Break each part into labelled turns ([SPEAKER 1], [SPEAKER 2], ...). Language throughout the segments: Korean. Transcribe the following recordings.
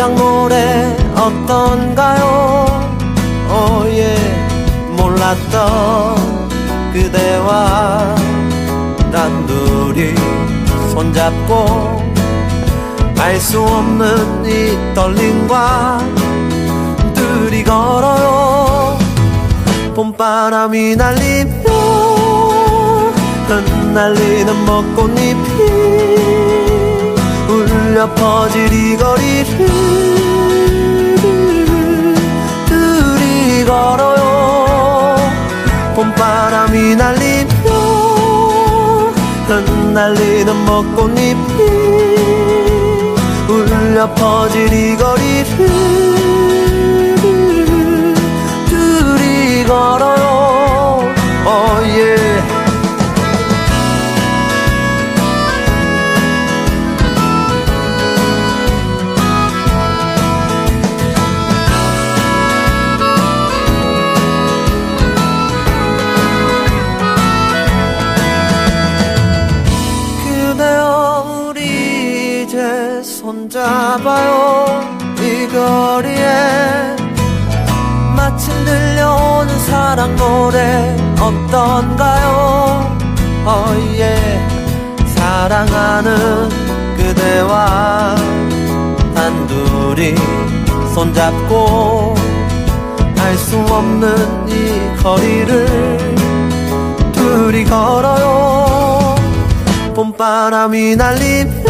[SPEAKER 1] 자작 노래 어떤가요? 오예 몰랐던 그대와 단둘이 손잡고 알 수 없는 이 떨림과 둘이 걸어요. 봄바람이 날리며 흩날리는 벚꽃잎이 울려 퍼질 이 거리를 날리는 벚꽃잎이 울려 퍼질 이 거리를 이제 손잡아요. 이 거리에 마침 들려오는 사랑 노래 어떤가요? 어예 사랑하는 그대와 단둘이 손잡고 알 수 없는 이 거리를 둘이 걸어요. 봄바람이 날리며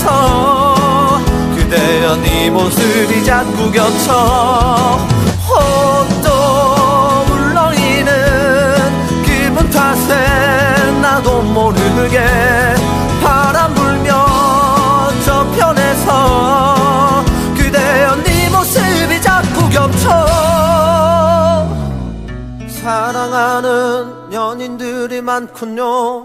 [SPEAKER 1] 저편에서 그대여 네 모습이 자꾸 겹쳐 또 울렁이는 기분 탓에 나도 모르게 바람 불면 저편에서 그대여 네 모습이 자꾸 겹쳐 사랑하는 연인들이 많군요